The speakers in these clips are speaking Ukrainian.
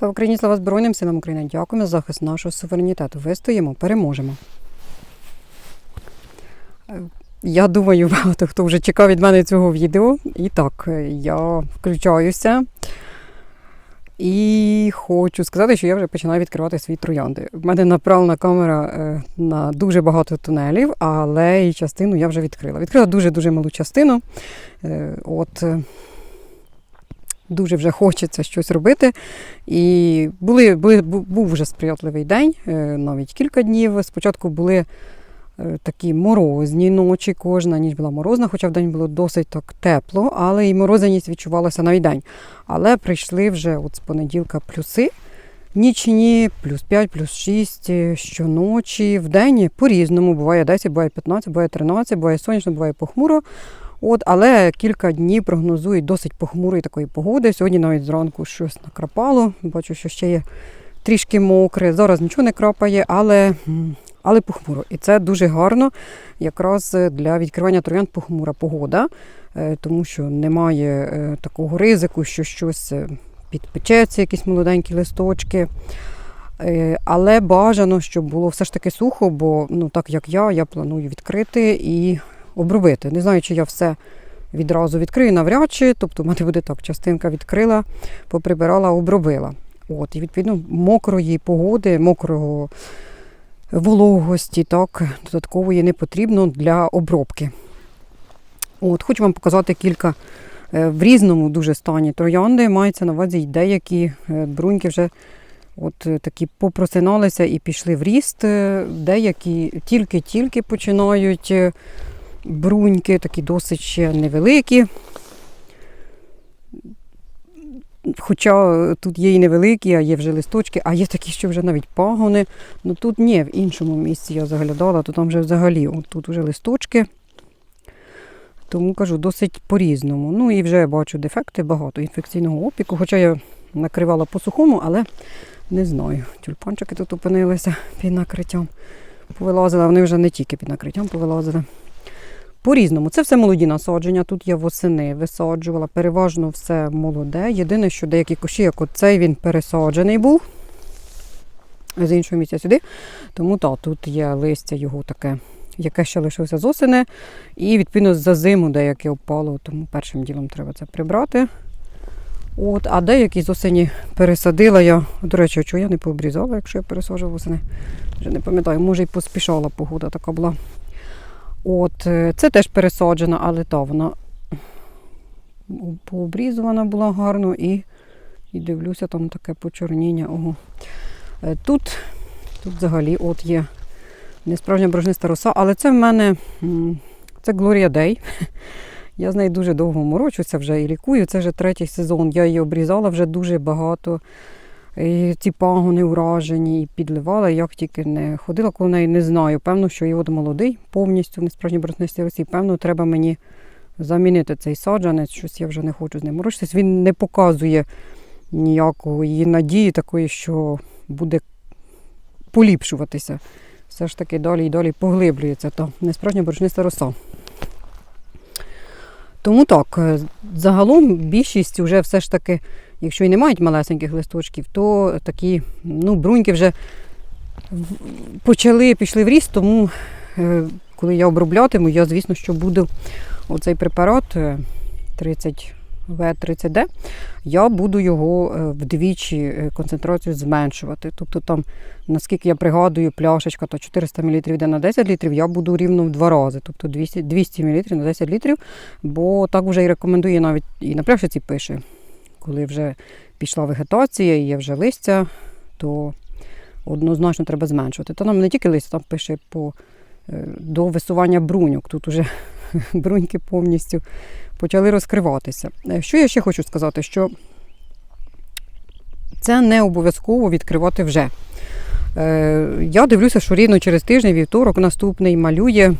Слава Україні, слава Збройним силам України. Дякуємо за захист нашого суверенітету. Вистоїмо, переможемо. Е, Я думаю, багато хто вже чекав від мене цього відео. І так, е, я включаюся. І хочу сказати, що я вже починаю відкривати свої троянди. У мене направлена камера е, на дуже багато тунелів, але і частину я вже відкрила. Відкрила дуже-дуже малу частину. От дуже вже хочеться щось робити. І були, були, був вже сприятливий день, е, навіть кілька днів. Спочатку були е, такі морозні ночі, кожна ніч була морозна, хоча в день було досить так тепло, але і морозаність відчувалася навіть день. Але прийшли вже от з понеділка плюси. Нічні, плюс 5, плюс 6, е, щоночі, в день по-різному. Буває 10, буває 15, буває 13, буває сонячно, буває похмуро. От, але кілька днів прогнозують досить похмурої такої погоди. Сьогодні навіть зранку щось накрапало. Бачу, що ще є трішки мокре. Зараз нічого не крапає, але, але похмуро. І це дуже гарно якраз для відкривання троянд похмура погода, е, тому що немає е, такого ризику, що щось е, підпечеться, якісь молоденькі листочки. Е, Але бажано, щоб було все ж таки сухо, бо ну так як я, я планую відкрити і обробити. Не знаю, чи я все відразу відкрию навряд чи, тобто в мене буде так, частинка відкрила, поприбирала, обробила. От, і відповідно мокрої погоди, мокрого вологості, так, додаткової не потрібно для обробки. От, хочу вам показати кілька е, в різному дуже стані троянди. Мається на увазі деякі е, бруньки вже от е, такі попросиналися і пішли в ріст. Деякі тільки-тільки починають бруньки, такі досить ще невеликі. Хоча тут є і невеликі, а є вже листочки, а є такі, що вже навіть пагони. Ну тут ні, в іншому місці я заглядала, то там вже взагалі тут вже листочки. Тому кажу, досить по-різному. Ну і вже бачу дефекти багато інфекційного опіку, хоча я накривала по сухому, але не знаю. Тюльпанчики тут опинилися під накриттям. Повилазили, вони вже не тільки під накриттям повилазили. По-різному. Це все молоді насадження. Тут я восени висаджувала, переважно все молоде. Єдине, що деякі кущі, як оцей, він пересаджений був з іншого місця сюди. Тому так, тут є листя його таке, яке ще лишилося з осени. І відповідно за зиму деяке впало, тому першим ділом треба це прибрати. От, а деякі з осені пересадила я. До речі, чого я не пообрізала, якщо я пересаджувала восени. Вже не пам'ятаю, може і поспішала погода така була. От, е, це теж пересаджена, але та вона пообрізувана була гарно і, і дивлюся, там таке почорніння. Ого. Е, Тут, тут взагалі от є несправжня брожниста роса, але це в мене це Глорія Дей. Я з нею дуже довго морочуся вже і лікую. Це вже третій сезон. Я її обрізала вже дуже багато. І ці пагони уражені, і підливала, як тільки не ходила коло неї, не знаю. Певно, що і от молодий, повністю в несправжній борознистій росі. Певно, треба мені замінити цей саджанець, щось я вже не хочу з ним морочитись. Він не показує ніякого її надії такої, що буде поліпшуватися. Все ж таки далі і далі поглиблюється та несправжня борочниста роса. Тому так, е, загалом більшість вже все ж таки, якщо і не мають малесеньких листочків, то такі ну, бруньки вже почали, пішли в ріст, тому е, коли я оброблятиму, я, звісно, що буду оцей препарат е, 30 В30Д, я буду його е, вдвічі концентрацію зменшувати. Тобто там, наскільки я пригадую, пляшечка то 400 мл йде на 10 літрів, я буду рівно в два рази, тобто 200, 200 мл на 10 літрів, бо так вже і рекомендує навіть і на пляшечці пише, коли вже пішла вегетація і є вже листя, то однозначно треба зменшувати. То нам не тільки листя, там пише по, е, до висування бруньок. Тут уже бруньки повністю почали розкриватися. Е, Що я ще хочу сказати, що це не обов'язково відкривати вже. Е, Я дивлюся, що рівно через тиждень, вівторок, наступний малює.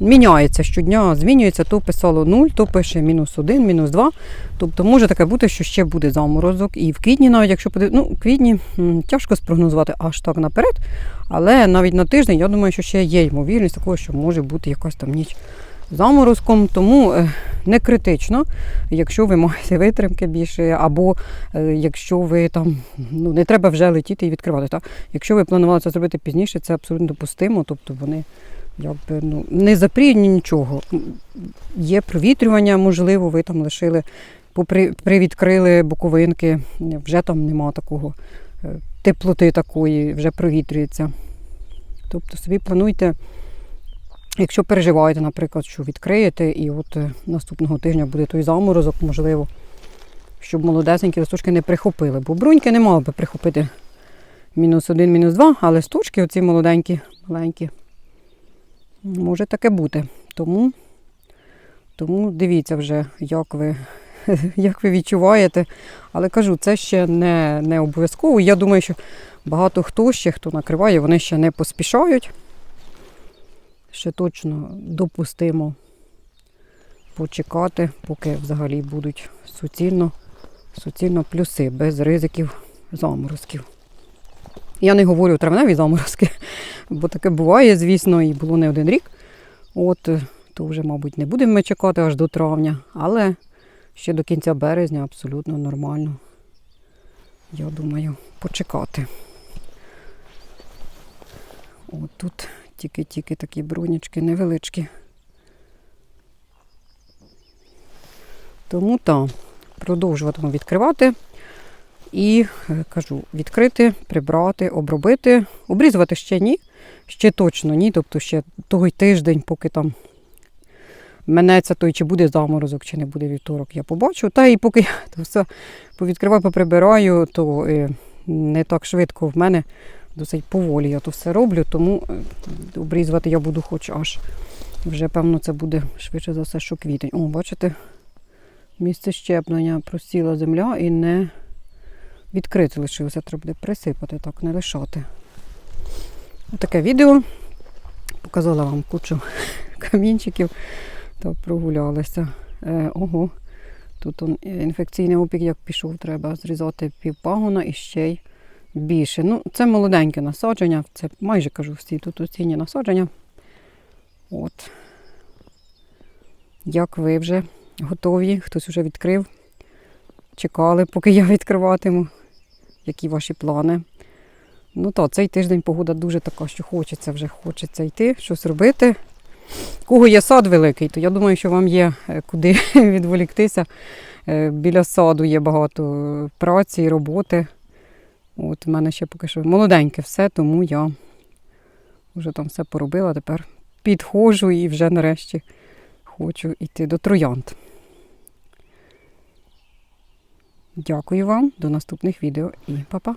Міняється щодня, змінюється, то писало 0, то пише мінус 1, мінус 2. Тобто може таке бути, що ще буде заморозок. І в квітні, навіть якщо подив... ну, в квітні тяжко спрогнозувати аж так наперед. Але навіть на тиждень, я думаю, що ще є ймовірність такого, що може бути якась там ніч заморозком, тому е, не критично, якщо ви маєте витримки більше, або е, якщо ви там ну не треба вже летіти і відкривати. Так? Якщо ви планували це зробити пізніше, це абсолютно допустимо, тобто вони якби ну не запріяні нічого. Є провітрювання, можливо, ви там лишили, попри привідкрили боковинки, вже там нема такого е, теплоти такої, вже провітрюється. Тобто собі плануйте, якщо переживаєте, наприклад, що відкриєте, і от е, наступного тижня буде той заморозок, можливо, щоб молодесенькі листочки не прихопили. Бо бруньки не мали би прихопити мінус один, мінус два, а листочки, оці молоденькі, маленькі, може таке бути. Тому, тому дивіться вже, як ви, як ви відчуваєте. Але кажу, це ще не, не обов'язково. Я думаю, що багато хто ще, хто накриває, вони ще не поспішають. Ще точно допустимо почекати, поки взагалі будуть суцільно, суцільно плюси, без ризиків заморозків. Я не говорю травневі заморозки, бо таке буває, звісно, і було не один рік. От, е, то вже, мабуть, не будемо ми чекати аж до травня, але ще до кінця березня абсолютно нормально. Я думаю, почекати. От тут тільки-тільки такі брунячки невеличкі. Тому так, продовжуватиму відкривати. І е, кажу, відкрити, прибрати, обробити. Обрізувати ще ні. Ще точно ні. Тобто ще той тиждень, поки там минеться той, чи буде заморозок, чи не буде вівторок, я побачу. Та і поки я то все повідкриваю, поприбираю, то е, не так швидко в мене досить поволі я то все роблю, тому е, обрізувати я буду хоч аж. Вже, певно, це буде швидше за все, що квітень. О, бачите, місце щеплення просіла земля і не відкрите лишилося. Треба буде присипати, так, не лишати. Таке відео. Показала вам кучу камінчиків та прогулялася. Е, ого, тут он, е, інфекційний опік як пішов, треба зрізати півпагона і ще й більше. Ну, це молоденьке насадження, це майже кажу всі тут оцінні насадження. От. Як ви вже готові? Хтось вже відкрив? Чекали, поки я відкриватиму. Які ваші плани? Ну так, цей тиждень погода дуже така, що хочеться вже хочеться йти, щось робити. Кого є сад великий, то я думаю, що вам є е, куди відволіктися. Е, Біля саду є багато праці і роботи. От в мене ще поки що молоденьке все, тому я вже там все поробила. Тепер підходжу і вже нарешті хочу йти до троянд. Дякую вам, до наступних відео і па-па!